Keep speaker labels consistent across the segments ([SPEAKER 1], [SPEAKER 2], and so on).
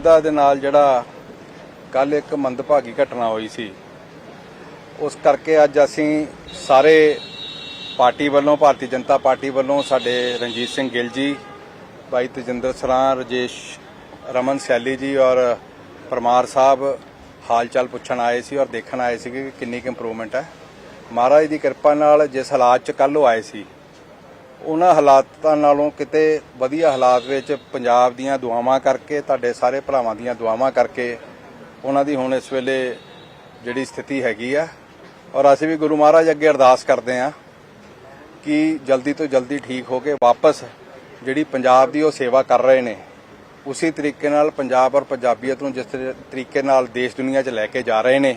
[SPEAKER 1] ਜਲੰਧਰ ਦੇ ਨਾਲ ਜਿਹੜਾ ਕੱਲ ਇੱਕ ਮੰਦਭਾਗੀ ਘਟਨਾ ਹੋਈ ਸੀ, ਉਸ ਕਰਕੇ ਅੱਜ ਅਸੀਂ ਸਾਰੇ ਪਾਰਟੀ ਵੱਲੋਂ, ਭਾਰਤੀ ਜਨਤਾ ਪਾਰਟੀ ਵੱਲੋਂ ਸਾਡੇ ਰਣਜੀਤ ਸਿੰਘ ਗਿੱਲ ਜੀ, ਭਾਈ ਤਜਿੰਦਰ ਸਰਾਂ, ਰਜੇਸ਼ ਰਮਨ ਸੈਲੀ ਜੀ ਔਰ ਪਰਮਾਰ ਸਾਹਿਬ ਹਾਲ ਚਾਲ ਪੁੱਛਣ ਆਏ ਸੀ ਔਰ ਦੇਖਣ ਆਏ ਸੀ ਕਿ ਕਿੰਨੀ ਕੁ ਇੰਪਰੂਵਮੈਂਟ ਹੈ। ਮਹਾਰਾਜ ਦੀ ਕਿਰਪਾ ਨਾਲ ਜਿਸ ਹਾਲਾਤ 'ਚ ਕੱਲ ਉਹ ਆਏ ਸੀ ਉਹਨਾਂ ਹਾਲਾਤਾਂ ਨਾਲੋਂ ਕਿਤੇ ਵਧੀਆ ਹਾਲਾਤ ਵਿੱਚ ਪੰਜਾਬ ਦੀਆਂ ਦੁਆਵਾਂ ਕਰਕੇ, ਤੁਹਾਡੇ ਸਾਰੇ ਭਰਾਵਾਂ ਦੀਆਂ ਦੁਆਵਾਂ ਕਰਕੇ ਉਹਨਾਂ ਦੀ ਹੁਣ ਇਸ ਵੇਲੇ ਜਿਹੜੀ ਸਥਿਤੀ ਹੈਗੀ ਆ। ਔਰ ਅਸੀਂ ਵੀ ਗੁਰੂ ਮਹਾਰਾਜ ਅੱਗੇ ਅਰਦਾਸ ਕਰਦੇ ਆ ਕਿ ਜਲਦੀ ਤੋਂ ਜਲਦੀ ਠੀਕ ਹੋ ਕੇ ਵਾਪਸ ਜਿਹੜੀ ਪੰਜਾਬ ਦੀ ਉਹ ਸੇਵਾ ਕਰ ਰਹੇ ਨੇ, ਉਸੇ ਤਰੀਕੇ ਨਾਲ ਪੰਜਾਬ ਔਰ ਪੰਜਾਬੀਅਤ ਨੂੰ ਜਿਸ ਤਰੀਕੇ ਨਾਲ ਦੇਸ਼ ਦੁਨੀਆ 'ਚ ਲੈ ਕੇ ਜਾ ਰਹੇ ਨੇ,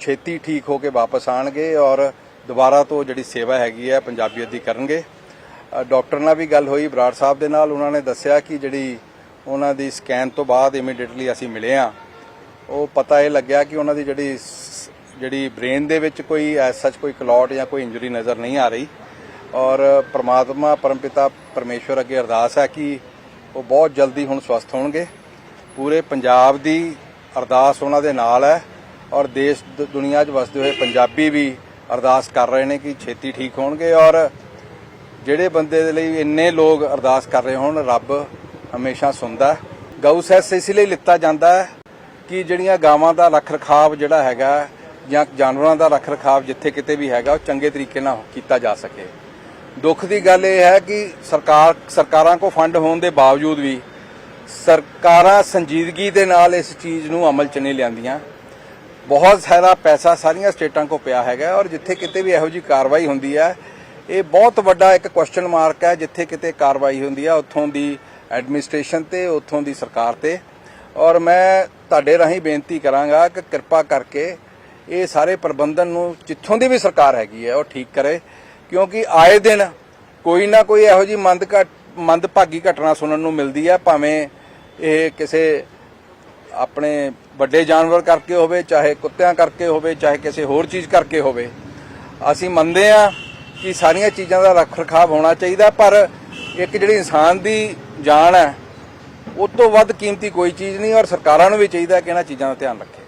[SPEAKER 1] ਛੇਤੀ ਠੀਕ ਹੋ ਕੇ ਵਾਪਸ ਆਣਗੇ ਔਰ ਦੁਬਾਰਾ ਤੋਂ ਜਿਹੜੀ ਸੇਵਾ ਹੈਗੀ ਹੈ ਪੰਜਾਬੀਅਤ ਦੀ ਕਰਨਗੇ। ਡਾਕਟਰ ਨਾਲ ਵੀ ਗੱਲ ਹੋਈ, ਬਰਾੜ ਸਾਹਿਬ ਦੇ ਨਾਲ। ਉਹਨਾਂ ਨੇ ਦੱਸਿਆ ਕਿ ਜਿਹੜੀ ਉਹਨਾਂ ਦੀ ਸਕੈਨ ਤੋਂ ਬਾਅਦ ਇਮੀਡੀਏਟਲੀ ਅਸੀਂ ਮਿਲੇ ਆ ਉਹ ਪਤਾ ਇਹ ਲੱਗਿਆ ਕਿ ਉਹਨਾਂ ਦੀ ਜਿਹੜੀ ਸ- ਜਿਹੜੀ ਬ੍ਰੇਨ ਦੇ ਵਿੱਚ ਕੋਈ ਐਸ ਸੱਚ ਕੋਈ ਕਲੌਟ ਜਾਂ ਕੋਈ ਇੰਜਰੀ ਨਜ਼ਰ ਨਹੀਂ ਆ ਰਹੀ। ਔਰ ਪ੍ਰਮਾਤਮਾ, ਪਰਮਪਿਤਾ ਪਰਮੇਸ਼ਵਰ ਅੱਗੇ ਅਰਦਾਸ ਹੈ ਕਿ ਉਹ ਬਹੁਤ ਜਲਦੀ ਹੁਣ ਸਵਸਥ ਹੋਣਗੇ। ਪੂਰੇ ਪੰਜਾਬ ਦੀ ਅਰਦਾਸ ਉਹਨਾਂ ਦੇ ਨਾਲ ਹੈ ਔਰ ਦੇਸ਼ ਦੁਨੀਆ 'ਚ ਵਸਦੇ ਹੋਏ ਪੰਜਾਬੀ ਵੀ ਅਰਦਾਸ ਕਰ ਰਹੇ ਨੇ ਕਿ ਛੇਤੀ ਠੀਕ ਹੋਣਗੇ ਔਰ ਜਿਹੜੇ ਬੰਦੇ ਦੇ ਲਈ ਇੰਨੇ ਲੋਕ ਅਰਦਾਸ ਕਰ ਰਹੇ ਹੋਣ, ਰੱਬ ਹਮੇਸ਼ਾ ਸੁਣਦਾ ਹੈ। ਗਊ ਸੈਸ ਇਸ ਲਈ ਲਿੱਤਾ ਜਾਂਦਾ ਹੈ ਕਿ ਜਿਹੜੀਆਂ ਗਾਵਾਂ ਦਾ ਰੱਖ ਰਖਾਵ ਜਿਹੜਾ ਹੈਗਾ, ਜਾਂ ਜਾਨਵਰਾਂ ਦਾ ਰੱਖ ਰਖਾਵ ਜਿੱਥੇ ਕਿਤੇ ਵੀ ਹੈਗਾ, ਉਹ ਚੰਗੇ ਤਰੀਕੇ ਨਾਲ ਕੀਤਾ ਜਾ ਸਕੇ ਦੁੱਖ ਦੀ ਗੱਲ ਇਹ ਹੈ ਕਿ ਸਰਕਾਰ, ਸਰਕਾਰਾਂ ਕੋ ਫੰਡ ਹੋਣ ਦੇ ਬਾਵਜੂਦ ਵੀ ਸਰਕਾਰਾਂ ਸੰਜੀਦਗੀ ਦੇ ਨਾਲ ਇਸ ਚੀਜ਼ ਨੂੰ ਅਮਲ ਚ ਨਹੀਂ ਲਿਆਂਦੀਆਂ ਬਹੁਤ ਸਾਰਾ ਪੈਸਾ ਸਾਰੀਆਂ ਸਟੇਟਾਂ ਕੋ ਪਿਆ ਹੈਗਾ ਔਰ ਜਿੱਥੇ ਕਿਤੇ ਵੀ ਇਹੋ ਜੀ ਕਾਰਵਾਈ ਹੁੰਦੀ ਹੈ ਇਹ ਬਹੁਤ ਵੱਡਾ ਇੱਕ ਕੁਐਸਚਨ ਮਾਰਕ ਹੈ, ਜਿੱਥੇ ਕਿਤੇ ਕਾਰਵਾਈ ਹੁੰਦੀ ਹੈ ਉੱਥੋਂ ਦੀ ਐਡਮਿਨਿਸਟ੍ਰੇਸ਼ਨ ਤੇ, ਉੱਥੋਂ ਦੀ ਸਰਕਾਰ ਤੇ। ਔਰ ਮੈਂ ਤੁਹਾਡੇ ਰਾਹੀਂ ਬੇਨਤੀ ਕਰਾਂਗਾ ਕਿ ਕਿਰਪਾ ਕਰਕੇ ਇਹ ਸਾਰੇ ਪ੍ਰਬੰਧਨ ਨੂੰ ਜਿੱਥੋਂ ਦੀ ਵੀ ਸਰਕਾਰ ਹੈਗੀ ਹੈ, ਉਹ ਠੀਕ ਕਰੇ। ਕਿਉਂਕਿ ਆਏ ਦਿਨ ਕੋਈ ਨਾ ਕੋਈ ਇਹੋ ਜੀ ਮੰਦ ਮੰਦਭਾਗੀ ਘਟਨਾ ਸੁਣਨ ਨੂੰ ਮਿਲਦੀ ਹੈ ਭਾਵੇਂ ਇਹ ਕਿਸੇ ਆਪਣੇ ਵੱਡੇ ਜਾਨਵਰ ਕਰਕੇ ਹੋਵੇ, ਚਾਹੇ ਕੁੱਤਿਆਂ ਕਰਕੇ ਹੋਵੇ, ਚਾਹੇ ਕਿਸੇ ਹੋਰ ਚੀਜ਼ ਕਰਕੇ ਹੋਵੇ। ਅਸੀਂ ਮੰਨਦੇ ਆ ਕਿ ਸਾਰੀਆਂ ਚੀਜ਼ਾਂ ਦਾ ਰੱਖ ਰਖਾਵ ਹੋਣਾ ਚਾਹੀਦਾ, ਪਰ ਇੱਕ ਜਿਹੜੀ ਇਨਸਾਨ ਦੀ ਜਾਨ ਹੈ, ਉਹ ਤੋਂ ਵੱਧ ਕੀਮਤੀ ਕੋਈ ਚੀਜ਼ ਨਹੀਂ ਔਰ ਸਰਕਾਰਾਂ ਨੂੰ ਵੀ ਚਾਹੀਦਾ ਕਿ ਇਹਨਾਂ ਚੀਜ਼ਾਂ ਦਾ ਧਿਆਨ ਰੱਖੇ।